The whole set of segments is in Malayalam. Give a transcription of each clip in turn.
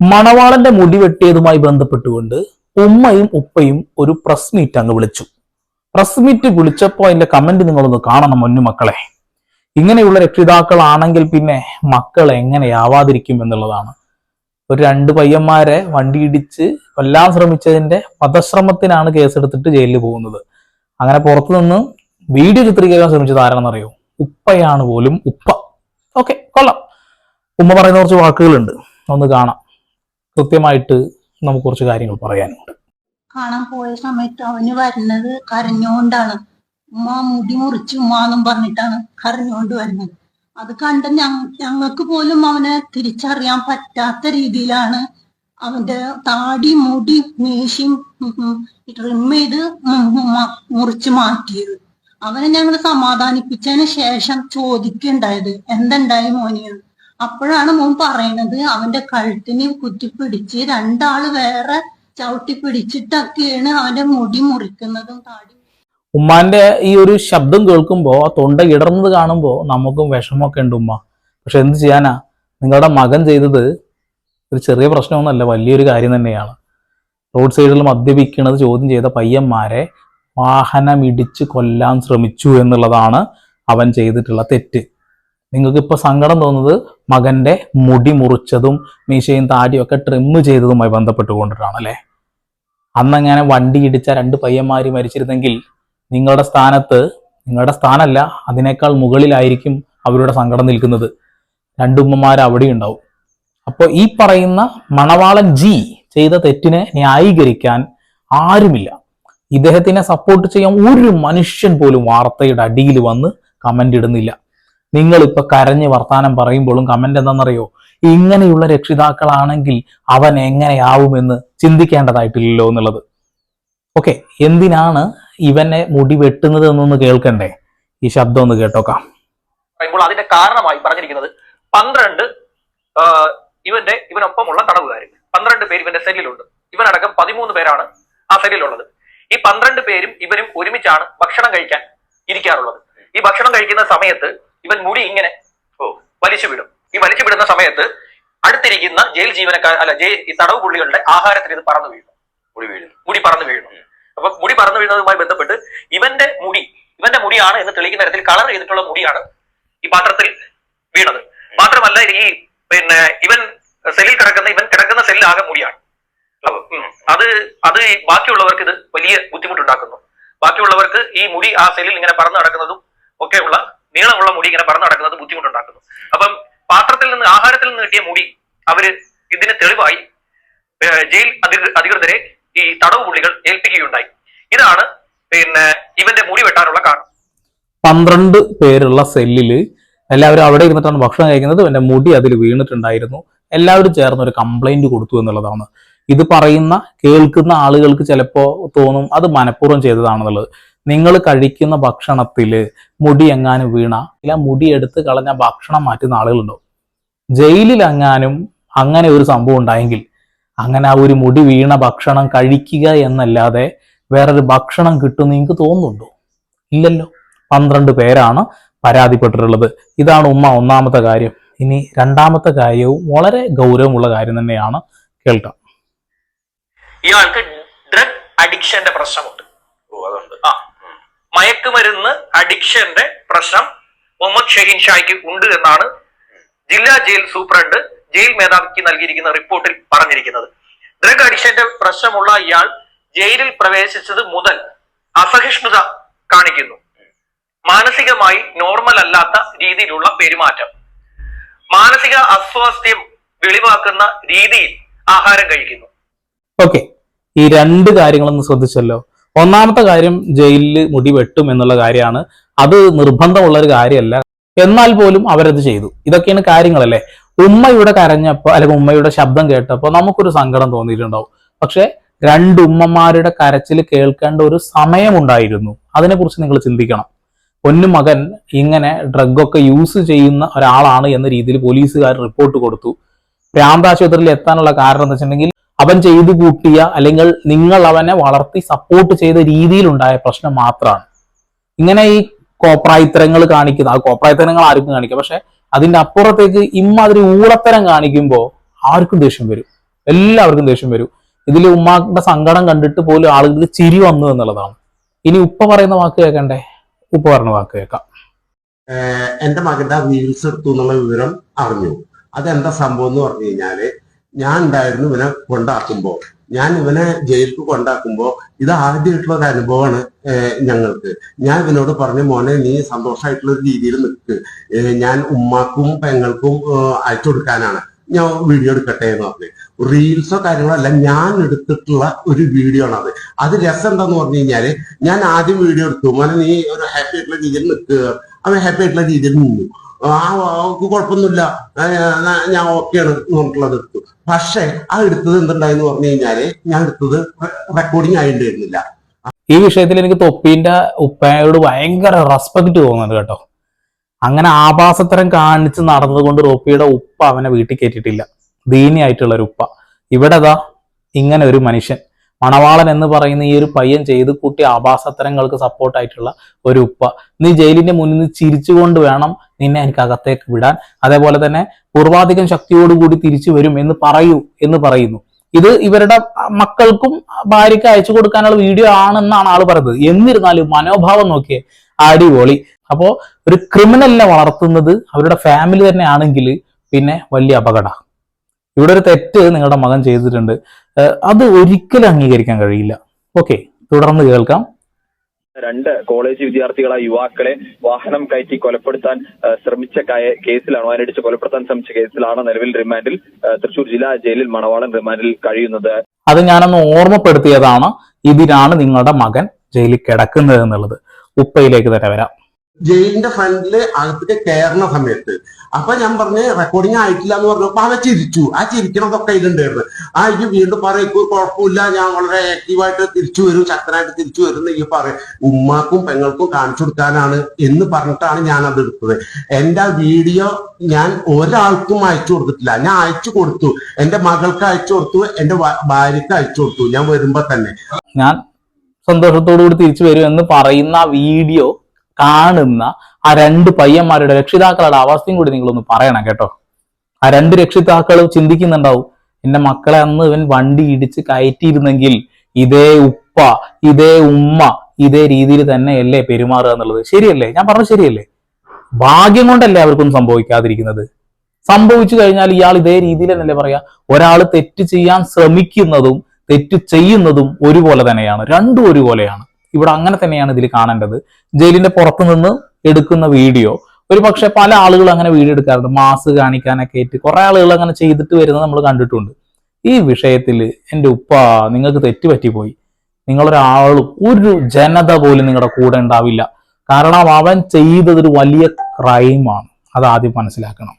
മണവാളന്റെ മുടി വെട്ടിയതുമായി ബന്ധപ്പെട്ടുകൊണ്ട് ഉമ്മയും ഉപ്പയും ഒരു പ്രസ് മീറ്റ് അങ്ങ് വിളിച്ചു. പ്രസ് മീറ്റ് വിളിച്ചപ്പോൾ അതിന്റെ കമന്റ് നിങ്ങളൊന്ന് കാണണം മുന്നു മക്കളെ. ഇങ്ങനെയുള്ള രക്ഷിതാക്കളാണെങ്കിൽ പിന്നെ മക്കൾ എങ്ങനെയാവാതിരിക്കും എന്നുള്ളതാണ്. ഒരു രണ്ട് പയ്യന്മാരെ വണ്ടി ഇടിച്ച് കൊല്ലാൻ ശ്രമിച്ചതിന്റെ വധശ്രമത്തിനാണ് കേസെടുത്തിട്ട് ജയിലിൽ പോകുന്നത്. അങ്ങനെ പുറത്തു നിന്ന് വീഡിയോ ചിത്രീകരിക്കാൻ ശ്രമിച്ചത് ആരാണെന്നറിയോ? ഉപ്പയാണ് പോലും ഉപ്പ. ഓക്കെ കൊള്ളാം. ഉമ്മ പറയുന്ന കുറച്ച് വാക്കുകളുണ്ട്. ഒന്ന് കാണാം. കൃത്യമായിട്ട് നമുക്ക് കുറച്ച് കാര്യങ്ങൾ പറയാനുണ്ട്. കാണാൻ പോയ സമയത്ത് അവന് വരുന്നത് കരഞ്ഞോണ്ടാണ്. ഉമ്മ മുടി മുറിച്ചു ഉമ്മാന്നും പറഞ്ഞിട്ടാണ് കരഞ്ഞോണ്ട് വരുന്നത്. അത് കണ്ട ഞങ്ങൾക്ക് പോലും അവനെ തിരിച്ചറിയാൻ പറ്റാത്ത രീതിയിലാണ് അവന്റെ താടി മുടി മീശയും ട്രിം ചെയ്ത് മുറിച്ച് മാറ്റിയത്. അവനെ ഞങ്ങൾ സമാധാനിപ്പിച്ചതിന് ശേഷം ചോദിക്കുണ്ടായത് എന്തുണ്ടായി മോനെന്ന് അപ്പോഴാണ് മോൻ പറയണത് അവന്റെ കഴുത്തിന് കുത്തിപ്പിടിച്ച് രണ്ടാൾ വേറെ ചവിട്ടി പിടിച്ചിട്ടൊക്കെയാണ് അവന്റെ മുടി മുറിക്കുന്നതും താടി. ഉമ്മാന്റെ ഈ ഒരു ശബ്ദം കേൾക്കുമ്പോൾ തൊണ്ട ഇടർന്നത് കാണുമ്പോൾ നമുക്കും വിഷമമൊക്കെ ഉണ്ട് ഉമ്മ. പക്ഷെ എന്ത് ചെയ്യാനാ? നിങ്ങളുടെ മകൻ ചെയ്തത് ഒരു ചെറിയ പ്രശ്നമൊന്നുമല്ല വലിയൊരു കാര്യം തന്നെയാണ്. റോഡ് സൈഡിൽ മദ്യപിക്കുന്നത് ചോദ്യം ചെയ്ത പയ്യന്മാരെ വാഹനം ഇടിച്ച് കൊല്ലാൻ ശ്രമിച്ചു എന്നുള്ളതാണ് അവൻ ചെയ്തിട്ടുള്ള തെറ്റ്. നിങ്ങൾക്ക് ഇപ്പോൾ സങ്കടം തോന്നുന്നത് മകന്റെ മുടി മുറിച്ചതും മീശയും താടിയും ഒക്കെ ട്രിം ചെയ്തതുമായി ബന്ധപ്പെട്ടുകൊണ്ടിട്ടാണ് അല്ലേ? അന്നങ്ങനെ വണ്ടി ഇടിച്ച രണ്ട് പയ്യന്മാർ മരിച്ചിരുന്നെങ്കിൽ നിങ്ങളുടെ സ്ഥാനത്ത് നിങ്ങളുടെ സ്ഥാനമല്ല അതിനേക്കാൾ മുകളിലായിരിക്കും അവരുടെ സങ്കടം നിൽക്കുന്നത്. രണ്ടുമ്മമാർ അവിടെ ഉണ്ടാവും. അപ്പോൾ ഈ പറയുന്ന മണവാളൻ ജി ചെയ്ത തെറ്റിനെ ന്യായീകരിക്കാൻ ആരുമില്ല. ഇദ്ദേഹത്തിനെ സപ്പോർട്ട് ചെയ്യാൻ ഒരു മനുഷ്യൻ പോലും വാർത്തയുടെ അടിയിൽ വന്ന് കമന്റ് ഇടുന്നില്ല. നിങ്ങൾ ഇപ്പൊ കരഞ്ഞ് വർത്താനം പറയുമ്പോഴും കമന്റ് എന്താണെന്നറിയോ? ഇങ്ങനെയുള്ള രക്ഷിതാക്കളാണെങ്കിൽ അവൻ എങ്ങനെയാവുമെന്ന് ചിന്തിക്കേണ്ടതായിട്ടില്ലല്ലോ എന്നുള്ളത്. ഓക്കെ എന്തിനാണ് ഇവനെ മുടി വെട്ടുന്നത് എന്നൊന്ന് കേൾക്കണ്ടേ? ഈ ശബ്ദം ഒന്ന് കേട്ടോക്കാം. പറയുമ്പോൾ അതിന്റെ കാരണമായി പറഞ്ഞിരിക്കുന്നത് പന്ത്രണ്ട് ഇവന്റെ ഇവനൊപ്പമുള്ള തടവുകാർ പന്ത്രണ്ട് പേര് ഇവന്റെ സെല്ലിലുണ്ട്. ഇവനടക്കം പതിമൂന്ന് പേരാണ് ആ സെല്ലിലുള്ളത്. ഈ പന്ത്രണ്ട് പേരും ഇവരും ഒരുമിച്ചാണ് ഭക്ഷണം കഴിക്കാൻ ഇരിക്കാറുള്ളത്. ഈ ഭക്ഷണം കഴിക്കുന്ന സമയത്ത് ഇവൻ മുടി ഇങ്ങനെ ഓ വലിച്ചു വിടും ഈ വലിച്ചു വിടുന്ന സമയത്ത് അടുത്തിരിക്കുന്ന ജയിൽ ജീവനക്കാർ അല്ല ജയിൽ ഈ തടവ് പുള്ളികളുടെ ആഹാരത്തിൽ ഇത് പറന്നു വീഴുന്നു. മുടി വീഴുന്നു. മുടി പറന്നു വീഴുന്നു. അപ്പൊ മുടി പറന്നു വീഴുന്നതുമായി ബന്ധപ്പെട്ട് ഇവന്റെ മുടി ഇവന്റെ മുടിയാണ് എന്ന് തെളിയിക്കുന്ന തരത്തിൽ കളർ ചെയ്തിട്ടുള്ള മുടിയാണ് ഈ പാത്രത്തിൽ വീണത്. മാത്രമല്ല ഈ പിന്നെ ഇവൻ സെല്ലിൽ കിടക്കുന്ന ഇവൻ കിടക്കുന്ന സെല്ലിലാകെ മുടിയാണ്. അപ്പൊ, അത് അത് ബാക്കിയുള്ളവർക്ക് ഇത് വലിയ ബുദ്ധിമുട്ടുണ്ടാക്കുന്നു. ബാക്കിയുള്ളവർക്ക് ഈ മുടി ആ സെല്ലിൽ ഇങ്ങനെ പറന്നു നടക്കുന്നതും ഒക്കെയുള്ള നീളമുള്ള മുടി ഇങ്ങനെ പറന്നു നടക്കുന്നത് ബുദ്ധിമുട്ടുണ്ടാക്കുന്നു. അപ്പം പാത്രത്തിൽ നിന്ന് ആഹാരത്തിൽ നിന്ന് കിട്ടിയ മുടി അവർ ഇതിന് തെളിവായി ജയിൽ അധികൃതരെ ഈ തടവ് പുള്ളികൾ ഏൽപ്പിക്കുകയുണ്ടായി. ഇതാണ് പിന്നെ ഇവന്റെ മുടി വെട്ടാനുള്ള കാരണം. പന്ത്രണ്ട് പേരുള്ള സെല്ലിൽ എല്ലാവരും അവിടെ ഇരുന്നിട്ടാണ് ഭക്ഷണം കഴിക്കുന്നത്. എന്റെ മുടി അതിൽ വീണിട്ടുണ്ടായിരുന്നു. എല്ലാവരും ചേർന്ന് ഒരു കംപ്ലൈന്റ് കൊടുത്തു എന്നുള്ളതാണ്. ഇത് പറയുന്ന കേൾക്കുന്ന ആളുകൾക്ക് ചിലപ്പോ തോന്നും അത് മനഃപൂർവം ചെയ്തതാണെന്നുള്ളത്. നിങ്ങൾ കഴിക്കുന്ന ഭക്ഷണത്തിൽ മുടി എങ്ങാനും വീണ ഇല്ല മുടി എടുത്ത് കളഞ്ഞ ഭക്ഷണം മാറ്റുന്ന ആളുകളുണ്ടോ? ജയിലിൽ എങ്ങാനും അങ്ങനെ ഒരു സംഭവം ഉണ്ടായെങ്കിൽ അങ്ങനെ ആ ഒരു മുടി വീണ ഭക്ഷണം കഴിക്കുക എന്നല്ലാതെ വേറൊരു ഭക്ഷണം കിട്ടുമെന്ന് നിങ്ങൾക്ക് തോന്നുന്നുണ്ടോ? ഇല്ലല്ലോ. പന്ത്രണ്ട് പേരാണ് പരാതിപ്പെട്ടിട്ടുള്ളത്. ഇതാണ് ഉമ്മ ഒന്നാമത്തെ കാര്യം. ഇനി രണ്ടാമത്തെ കാര്യവും വളരെ ഗൗരവമുള്ള കാര്യം തന്നെയാണ് കേൾക്കാം. ഇയാൾക്ക് ഡ്രഗ് അഡിക്ഷന്റെ പ്രശ്നമുണ്ട്. മയക്കുമരുന്ന് അഡിക്ഷന്റെ പ്രശ്നം മുഹമ്മദ് ഷഹീൻ ഷായ്ക്ക് ഉണ്ട് എന്നാണ് ജില്ലാ ജയിൽ സൂപ്രണ്ട് ജയിൽ മേധാവിക്ക് നൽകിയിരിക്കുന്ന റിപ്പോർട്ടിൽ പറഞ്ഞിരിക്കുന്നത്. ഡ്രഗ് അഡിക്ഷന്റെ പ്രശ്നമുള്ള ഇയാൾ ജയിലിൽ പ്രവേശിച്ചത് മുതൽ അസഹിഷ്ണുത കാണിക്കുന്നു. മാനസികമായി നോർമൽ അല്ലാത്ത രീതിയിലുള്ള പെരുമാറ്റം. മാനസിക അസ്വാസ്ഥ്യം വെളിവാക്കുന്ന രീതിയിൽ ആഹാരം കഴിക്കുന്നു. ഓക്കെ ഈ രണ്ട് കാര്യങ്ങളൊന്ന് ശ്രദ്ധിച്ചല്ലോ. ഒന്നാമത്തെ കാര്യം ജയിലിൽ മുടി വെട്ടും എന്നുള്ള കാര്യമാണ്. അത് നിർബന്ധമുള്ള ഒരു കാര്യമല്ല. എന്നാൽ പോലും അവരത് ചെയ്തു. ഇതൊക്കെയാണ് കാര്യങ്ങളല്ലേ? ഉമ്മയുടെ കരഞ്ഞപ്പോൾ അല്ലെങ്കിൽ ഉമ്മയുടെ ശബ്ദം കേട്ടപ്പോൾ നമുക്കൊരു സങ്കടം തോന്നിയിട്ടുണ്ടാവും. പക്ഷെ രണ്ടുമ്മമാരുടെ കരച്ചിൽ കേൾക്കേണ്ട ഒരു സമയമുണ്ടായിരുന്നു. അതിനെക്കുറിച്ച് നിങ്ങൾ ചിന്തിക്കണം. പൊന്നു മകൻ ഇങ്ങനെ ഡ്രഗൊക്കെ യൂസ് ചെയ്യുന്ന ഒരാളാണ് എന്ന രീതിയിൽ പോലീസുകാർ റിപ്പോർട്ട് കൊടുത്തു. പ്രാന്താശുപത്രിയിൽ എത്താനുള്ള കാരണം എന്ന് വെച്ചിട്ടുണ്ടെങ്കിൽ അവൻ ചെയ്തു കൂട്ടിയ അല്ലെങ്കിൽ നിങ്ങൾ അവനെ വളർത്തി സപ്പോർട്ട് ചെയ്ത രീതിയിലുണ്ടായ പ്രശ്നം മാത്രമാണ്. ഇങ്ങനെ ഈ കോപ്രായിത്തരങ്ങൾ കാണിക്കുന്ന ആ കോപ്രായിത്തരങ്ങൾ ആർക്കും കാണിക്കാം പക്ഷെ അതിന്റെ അപ്പുറത്തേക്ക് ഇമ്മാതിരി ഊളത്തരം കാണിക്കുമ്പോൾ ആർക്കും ദേഷ്യം വരും. എല്ലാവർക്കും ദേഷ്യം വരും. ഇതിൽ ഉമ്മാക്കിന്റെ സങ്കടം കണ്ടിട്ട് പോലും ആളുകൾക്ക് ചിരി വന്നു എന്നുള്ളതാണ്. ഇനി ഉപ്പ പറയുന്ന വാക്ക് കേൾക്കണ്ടേ? ഉപ്പ പറഞ്ഞ വാക്ക് കേൾക്കാം. എന്റെ മകന്റെ വീൽസ് എടുത്തു എന്നുള്ള വിവരം അറിഞ്ഞു. അതെന്താ സംഭവം എന്ന് പറഞ്ഞു കഴിഞ്ഞാൽ ഞാൻ ഉണ്ടായിരുന്നു ഇവനെ കൊണ്ടാക്കുമ്പോ. ഞാൻ ഇവനെ ജയിലിൽ കൊണ്ടാക്കുമ്പോ ഇത് ആദ്യമായിട്ടുള്ള ഒരു അനുഭവമാണ് ഞങ്ങൾക്ക്. ഞാൻ ഇവനോട് പറഞ്ഞു മോനെ നീ സന്തോഷമായിട്ടുള്ള ഒരു രീതിയിൽ നിൽക്ക്. ഞാൻ ഉമ്മാക്കും പെങ്ങൾക്കും അയച്ചു കൊടുക്കാനാണ്. ഞാൻ വീഡിയോ എടുക്കട്ടെ എന്ന് പറഞ്ഞു. റീൽസോ കാര്യങ്ങളോ അല്ല ഞാൻ എടുത്തിട്ടുള്ള ഒരു വീഡിയോ ആണ് അത്. അത് രസം എന്താന്ന് പറഞ്ഞു കഴിഞ്ഞാൽ ഞാൻ ആദ്യം വീഡിയോ എടുത്തു. മോനെ നീ ഒരു ഹാപ്പി ആയിട്ടുള്ള രീതിയിൽ നിൽക്കുക അവൻ ഹാപ്പി ആയിട്ടുള്ള രീതിയിൽ നിന്നു. ആ കുഴപ്പമൊന്നുമില്ല. ഞാൻ- ഓക്കെയാണ് എന്ന് പറഞ്ഞിട്ടുള്ളത്. എടുത്തു പക്ഷെ ആ എടുത്തത് എന്തുണ്ടായെന്ന് പറഞ്ഞു കഴിഞ്ഞാൽ ഞാൻ എടുത്തത് റെക്കോർഡിങ് ആയിട്ടുണ്ടായിരുന്നില്ല. ഈ വിഷയത്തിൽ എനിക്ക് തൊപ്പീന്റെ ഉപ്പയോട് ഭയങ്കര റെസ്പെക്ട് തോന്നുന്നുണ്ട് കേട്ടോ. അങ്ങനെ ആഭാസത്തരം കാണിച്ച് നടന്നതുകൊണ്ട് റോപ്പിയുടെ ഉപ്പ അവനെ വീട്ടിൽ കയറ്റിയിട്ടില്ല. ദീനിയായിട്ടുള്ള ഒരു ഉപ്പ. ഇവിടെ ഇങ്ങനെ ഒരു മനുഷ്യൻ. മണവാളൻ എന്ന് പറയുന്ന ഈ ഒരു പയ്യൻ ചെയ്ത് കൂട്ടി ആഭാസത്തരങ്ങൾക്ക് സപ്പോർട്ടായിട്ടുള്ള ഒരു ഉപ്പ. നീ ജയിലിന്റെ മുന്നിൽ നിന്ന് ചിരിച്ചുകൊണ്ട് വേണം നിന്നെ എനിക്ക് അകത്തേക്ക് വിടാൻ. അതേപോലെ തന്നെ പൂർവാധികം ശക്തിയോടുകൂടി തിരിച്ചു വരും എന്ന് പറയൂ എന്ന് പറയുന്നു. ഇത് ഇവരുടെ മക്കൾക്കും ഭാര്യയ്ക്ക് അയച്ചു കൊടുക്കാനുള്ള വീഡിയോ ആണെന്നാണ് ആൾ പറയുന്നത്. എന്നിരുന്നാലും മനോഭാവം നോക്കിയേ അടിപൊളി. അപ്പോ ഒരു ക്രിമിനലിനെ വളർത്തുന്നത് അവരുടെ ഫാമിലി തന്നെ ആണെങ്കിൽ പിന്നെ വലിയ അപകട. ഇവിടെ ഒരു തെറ്റ് നിങ്ങളുടെ മകൻ ചെയ്തിട്ടുണ്ട്. അത് ഒരിക്കലും അംഗീകരിക്കാൻ കഴിയില്ല. ഓക്കെ തുടർന്ന് കേൾക്കാം. രണ്ട് കോളേജ് വിദ്യാർത്ഥികളായ യുവാക്കളെ വാഹനം കയറ്റി കൊലപ്പെടുത്താൻ ശ്രമിച്ച കേസിലാണ് വാനടിച്ച് കൊലപ്പെടുത്താൻ ശ്രമിച്ച കേസിലാണ് നിലവിൽ റിമാൻഡിൽ തൃശൂർ ജില്ലാ ജയിലിൽ മണവാളൻ റിമാൻഡിൽ കഴിയുന്നത്. അത് ഞാനൊന്ന് ഓർമ്മപ്പെടുത്തിയതാണ്. ഇതിനാണ് നിങ്ങളുടെ മകൻ ജയിലിൽ കിടക്കുന്നത് എന്നുള്ളത്. ഉപ്പയിലേക്ക് തന്നെ വരാം. ജയിലിന്റെ ഫ്രണ്ടിൽ അകത്തേക്ക് കയറുന്ന സമയത്ത്. അപ്പൊ ഞാൻ പറഞ്ഞ് റെക്കോർഡിങ് ആയിട്ടില്ല എന്ന് പറഞ്ഞപ്പോ അവ ചിരിച്ചു. ആ ചിരിക്കണതൊക്കെ ഇതിലുണ്ടായിരുന്നു ആ ഈ വീണ്ടും പറയും കുഴപ്പമില്ല. ഞാൻ വളരെ ആക്റ്റീവായിട്ട് തിരിച്ചു വരും. ശക്തനായിട്ട് തിരിച്ചു വരും ഈ പറയും. ഉമ്മാക്കും പെങ്ങൾക്കും കാണിച്ചു കൊടുക്കാനാണ് എന്ന് പറഞ്ഞിട്ടാണ് ഞാൻ അത് എടുത്തത്. എന്റെ ആ വീഡിയോ ഞാൻ ഒരാൾക്കും അയച്ചു കൊടുത്തിട്ടില്ല. ഞാൻ അയച്ചു കൊടുത്തു. എന്റെ മകൾക്ക് അയച്ചു കൊടുത്തു. എന്റെ ഭാര്യക്ക് അയച്ചു കൊടുത്തു. ഞാൻ വരുമ്പോ തന്നെ. ഞാൻ സന്തോഷത്തോടു കൂടി തിരിച്ചു വരും എന്ന് പറയുന്ന വീഡിയോ കാണുന്ന ആ രണ്ട് പയ്യന്മാരുടെ രക്ഷിതാക്കളുടെ അവസ്ഥയും കൂടി നിങ്ങളൊന്ന് പറയണം കേട്ടോ. ആ രണ്ട് രക്ഷിതാക്കൾ ചിന്തിക്കുന്നുണ്ടാവും എന്റെ മക്കളെ അന്ന് ഇവൻ വണ്ടി ഇടിച്ച് കയറ്റിയിരുന്നെങ്കിൽ ഇതേ ഉപ്പ ഇതേ ഉമ്മ ഇതേ രീതിയിൽ തന്നെയല്ലേ പെരുമാറുക എന്നുള്ളത്. ശരിയല്ലേ? ഞാൻ പറഞ്ഞത് ശരിയല്ലേ? ഭാഗ്യം കൊണ്ടല്ലേ അവർക്കൊന്നും സംഭവിക്കാതിരിക്കുന്നത്? സംഭവിച്ചു കഴിഞ്ഞാൽ ഇയാൾ ഇതേ രീതിയിൽ എന്നല്ലേ പറയാ ഒരാൾ തെറ്റ് ചെയ്യാൻ ശ്രമിക്കുന്നതും തെറ്റ് ചെയ്യുന്നതും ഒരുപോലെ തന്നെയാണ്. രണ്ടും ഒരുപോലെയാണ്. ഇവിടെ അങ്ങനെ തന്നെയാണ് ഇതിൽ കാണേണ്ടത്. ജയിലിന്റെ പുറത്തു നിന്ന് എടുക്കുന്ന വീഡിയോ. ഒരു പക്ഷെ പല ആളുകൾ അങ്ങനെ വീഡിയോ എടുക്കാറുണ്ട്. മാസ് കാണിക്കാനൊക്കെ ആയിട്ട് കുറെ ആളുകൾ അങ്ങനെ ചെയ്തിട്ട് വരുന്നത് നമ്മൾ കണ്ടിട്ടുണ്ട്. ഈ വിഷയത്തിൽ എന്റെ ഉപ്പ നിങ്ങൾക്ക് തെറ്റുപറ്റിപ്പോയി. നിങ്ങളൊരാളും ഒരു ജനത പോലും നിങ്ങളുടെ കൂടെ ഉണ്ടാവില്ല. കാരണം അവൻ ചെയ്തതൊരു വലിയ ക്രൈമാണ് അത് ആദ്യം മനസ്സിലാക്കണം.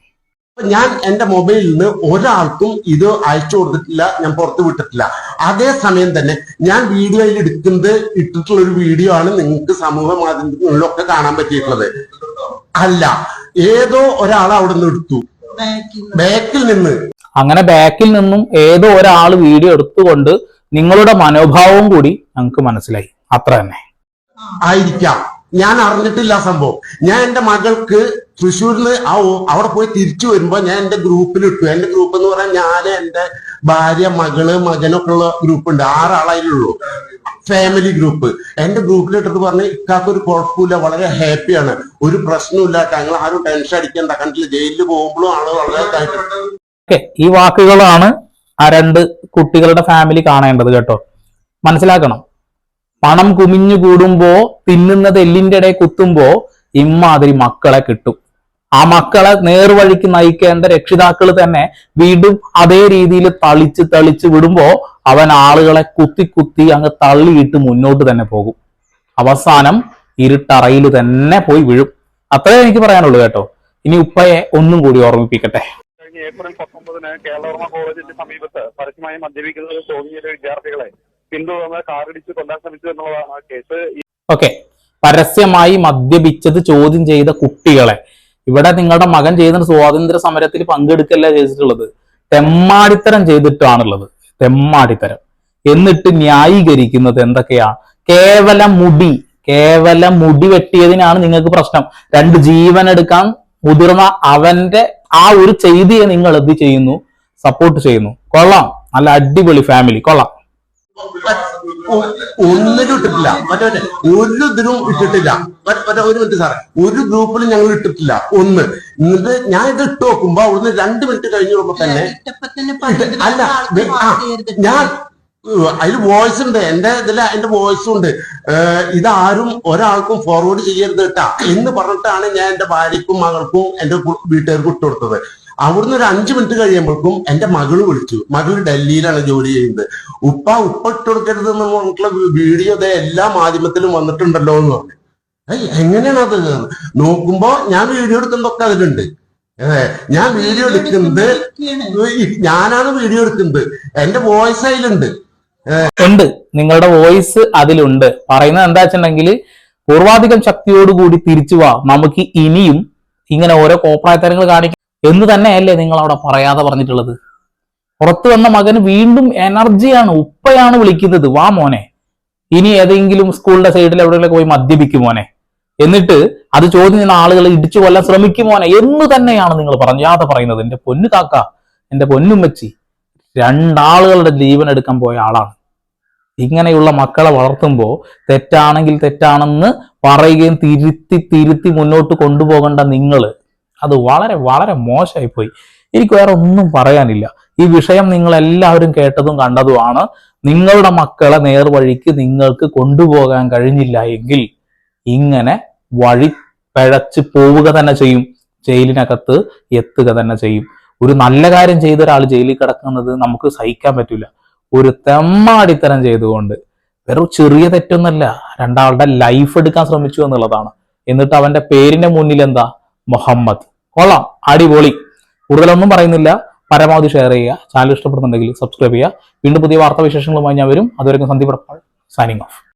ഞാൻ എന്റെ മൊബൈലിൽ നിന്ന് ഒരാൾക്കും ഇത് അയച്ചു കൊടുത്തിട്ടില്ല ഞാൻ പുറത്ത് വിട്ടിട്ടില്ല. അതേസമയം തന്നെ ഞാൻ വീഡിയോയിൽ എടുക്കുന്നത് ഇട്ടിട്ടുള്ള ഒരു വീഡിയോ ആണ് നിങ്ങൾക്ക് സമൂഹ മാധ്യമങ്ങളിലൊക്കെ കാണാൻ പറ്റിയിട്ടുള്ളത്. അല്ല ഏതോ ഒരാൾ അവിടെ നിന്ന് എടുത്തു. ബാക്കിൽ നിന്ന്. അങ്ങനെ ബാക്കിൽ നിന്നും ഏതോ ഒരാൾ വീഡിയോ എടുത്തുകൊണ്ട് നിങ്ങളുടെ മനോഭാവവും കൂടി ഞങ്ങൾക്ക് മനസ്സിലായി. അത്ര തന്നെ ആയിരിക്കാം. ഞാൻ അറിഞ്ഞിട്ടില്ല സംഭവം. ഞാൻ എന്റെ മകൾക്ക് തൃശ്ശൂരിൽ ആ അവിടെ പോയി തിരിച്ചു വരുമ്പോ ഞാൻ എന്റെ ഗ്രൂപ്പിൽ ഇട്ടു. എന്റെ ഗ്രൂപ്പ് എന്ന് പറയാൻ ഞാൻ എന്റെ ഭാര്യ മകൾ മകനൊക്കെ ഉള്ള ഗ്രൂപ്പ് ഉണ്ട്. ആറാളായിട്ടുള്ളൂ ഫാമിലി ഗ്രൂപ്പ് എന്റെ ഗ്രൂപ്പിൽ ഇട്ടിട്ട് പറഞ്ഞ് ഇക്കാക്കൊരു കുഴപ്പമില്ല വളരെ ഹാപ്പിയാണ് ഒരു പ്രശ്നമില്ല ഞങ്ങൾ ആരും ടെൻഷൻ അടിക്കണ്ട. കണ്ടില്ല ജയിലിൽ പോകുമ്പോഴും ആണ് വളരെ ഈ വാക്കുകളാണ് ആ രണ്ട് കുട്ടികളുടെ ഫാമിലി കാണേണ്ടത് കേട്ടോ. മനസ്സിലാക്കണം. പണം കുമിഞ്ഞു കൂടുമ്പോ തിന്നുന്നത് എല്ലിന്റെ ഇടയിൽ കുത്തുമ്പോ ഇമ്മാതിരി മക്കളെ കിട്ടും. ആ മക്കളെ നേർവഴിക്ക് നയിക്കേണ്ട രക്ഷിതാക്കൾ തന്നെ വീണ്ടും അതേ രീതിയിൽ തളിച്ച് തളിച്ച് വിടുമ്പോ അവൻ ആളുകളെ കുത്തി കുത്തി അങ്ങ് തള്ളിയിട്ട് മുന്നോട്ട് തന്നെ പോകും. അവസാനം ഇരുട്ടറയിൽ തന്നെ പോയി വീഴും. അത്രേ എനിക്ക് പറയാനുള്ളൂ കേട്ടോ. ഇനി ഉപ്പയെ ഒന്നും കൂടി ഓർമ്മിപ്പിക്കട്ടെ. ഏപ്രിൽ പത്തൊമ്പതിന് കേരളവർമ്മ കോളേജിന്റെ സമീപത്ത് പരസ്യമായി മദ്യപിക്കുന്നത് തോന്നിയ വിദ്യാർത്ഥികളെ പിന്തുടർന്ന് കാറിടിച്ച് കൊല്ലാൻ ശ്രമിച്ചു എന്നുള്ളതാണ് കേസ്. ഓക്കെ. പരസ്യമായി മദ്യപിച്ചത് ചോദ്യം ചെയ്ത കുട്ടികളെ. ഇവിടെ നിങ്ങളുടെ മകൻ ചെയ്യുന്ന സ്വാതന്ത്ര്യ സമരത്തിൽ പങ്കെടുക്കല്ല ചെയ്തിട്ടുള്ളത്? തെമ്മാടിത്തരം ചെയ്തിട്ടാണുള്ളത്. തെമ്മാടിത്തരം. എന്നിട്ട് ന്യായീകരിക്കുന്നത് എന്തൊക്കെയാ? കേവല മുടി കേവല മുടി വെട്ടിയതിനാണ് നിങ്ങൾക്ക് പ്രശ്നം. രണ്ട് ജീവൻ എടുക്കാൻ മുതിർന്ന അവന്റെ ആ ഒരു ചെയ്തിയെ നിങ്ങൾ എന്ത് ചെയ്യുന്നു? സപ്പോർട്ട് ചെയ്യുന്നു. കൊള്ളാം. നല്ല അടിപൊളി ഫാമിലി കൊള്ളാം. ഒ- ഒന്നിലും ഇട്ടിട്ടില്ല. മറ്റേ ഒരു ഇതിനും ഇട്ടിട്ടില്ല. മറ്റേ ഒരു മിനിറ്റ് സാറേ. ഒരു ഗ്രൂപ്പിലും ഞങ്ങൾ ഇട്ടിട്ടില്ല. ഒന്ന്. എന്നിട്ട് ഞാൻ ഇത് ഇട്ട് നോക്കുമ്പോ അവിടുന്ന് രണ്ട് മിനിറ്റ് കഴിഞ്ഞ് നോക്കുമ്പോ തന്നെ അല്ല ഞാൻ അതിൽ വോയിസ് ഉണ്ട്. എന്റെ ഇതിൽ അതിന്റെ വോയിസ് ഉണ്ട്. ഇതാരും ഒരാൾക്കും ഫോർവേഡ് ചെയ്യരുത് കേട്ടാ എന്ന് പറഞ്ഞിട്ടാണ് ഞാൻ എന്റെ ഭാര്യക്കും മകൾക്കും എന്റെ വീട്ടുകാർക്കും ഇട്ടുകൊടുത്തത് അവിടുന്ന് ഒരു അഞ്ചു മിനിറ്റ് കഴിയുമ്പോഴേക്കും എന്റെ മകൾ വിളിച്ചു. മകൾ ഡൽഹിയിലാണ് ജോലി ചെയ്യുന്നത്. ഉപ്പ ഉപ്പ ഇട്ടുകൊടുക്കരുത് എന്ന് പറഞ്ഞിട്ടുള്ള വീഡിയോ ദേ എല്ലാ മാധ്യമത്തിലും വന്നിട്ടുണ്ടല്ലോ എന്ന് പറഞ്ഞു. എങ്ങനെയാണ് അത്? നോക്കുമ്പോ ഞാൻ വീഡിയോ എടുക്കുന്നതൊക്കെ അതിലുണ്ട്. ഞാൻ വീഡിയോ എടുക്കുന്നത് ഞാനാണ് വീഡിയോ എടുക്കുന്നത്. എന്റെ വോയിസ് അതിലുണ്ട്. ഉണ്ട്. നിങ്ങളുടെ വോയിസ് അതിലുണ്ട്. പറയുന്നത് എന്താ വെച്ചിട്ടുണ്ടെങ്കിൽ പൂർവാധികം ശക്തിയോടുകൂടി തിരിച്ചു വാ. നമുക്ക് ഇനിയും ഇങ്ങനെ ഓരോ കോപ്രായത്തരങ്ങൾ കാണിക്കാം എന്ന് തന്നെയല്ലേ നിങ്ങൾ അവിടെ പറയാതെ പറഞ്ഞിട്ടുള്ളത്? പുറത്തു വന്ന മകന് വീണ്ടും എനർജിയാണ് ഉപ്പയാണ് വിളിക്കുന്നത്. വാ മോനെ. ഇനി ഏതെങ്കിലും സ്കൂളിന്റെ സൈഡിൽ എവിടെയെങ്കിലും പോയി മദ്യപിക്കും മോനെ. എന്നിട്ട് അത് ചോദ്യം ചെയ്യുന്ന ആളുകൾ ഇടിച്ചു കൊല്ലാൻ ശ്രമിക്കും മോനെ എന്ന് തന്നെയാണ് നിങ്ങൾ പറയാതെ പറയുന്നത്. എന്റെ പൊന്നു കാക്ക എന്റെ പൊന്നുമ്മച്ചി രണ്ടാളുകളുടെ ജീവൻ എടുക്കാൻ പോയ ആളാണ്. ഇങ്ങനെയുള്ള മക്കളെ വളർത്തുമ്പോൾ തെറ്റാണെങ്കിൽ തെറ്റാണെന്ന് പറയുകയും തിരുത്തി തിരുത്തി മുന്നോട്ട് കൊണ്ടുപോകേണ്ട നിങ്ങൾ അത് വളരെ വളരെ മോശമായിപ്പോയി. എനിക്ക് വേറെ ഒന്നും പറയാനില്ല. ഈ വിഷയം നിങ്ങൾ എല്ലാവരും കേട്ടതും കണ്ടതുമാണ്. നിങ്ങളുടെ മക്കളെ നേർവഴിക്ക് നിങ്ങൾക്ക് കൊണ്ടുപോകാൻ കഴിഞ്ഞില്ല എങ്കിൽ ഇങ്ങനെ വഴി പിഴച്ച് പോവുക തന്നെ ചെയ്യും. ജയിലിനകത്ത് എത്തുക തന്നെ ചെയ്യും. ഒരു നല്ല കാര്യം ചെയ്ത ഒരാൾ ജയിലിൽ കിടക്കുന്നത് നമുക്ക് സഹിക്കാൻ പറ്റില്ല. ഒരു തെമ്മാടിത്തരം ചെയ്തുകൊണ്ട് വെറും ചെറിയ തെറ്റൊന്നല്ല രണ്ടാളുടെ ലൈഫ് എടുക്കാൻ ശ്രമിച്ചു എന്നുള്ളതാണ്. എന്നിട്ട് അവന്റെ പേരിന്റെ മുന്നിൽ എന്താ മുഹമ്മദ്. കൊള്ളാം. അടിപൊളി. കൂടുതലൊന്നും പറയുന്നില്ല. പരമാവധി ഷെയർ ചെയ്യുക. ചാനൽ ഇഷ്ടപ്പെടുന്നുണ്ടെങ്കിൽ സബ്സ്ക്രൈബ് ചെയ്യുക. വീണ്ടും പുതിയ വാർത്താ വിശേഷങ്ങളുമായി ഞാൻ വരും. അതുവരെയും സന്ദീപ് സൈനിങ് ഓഫ്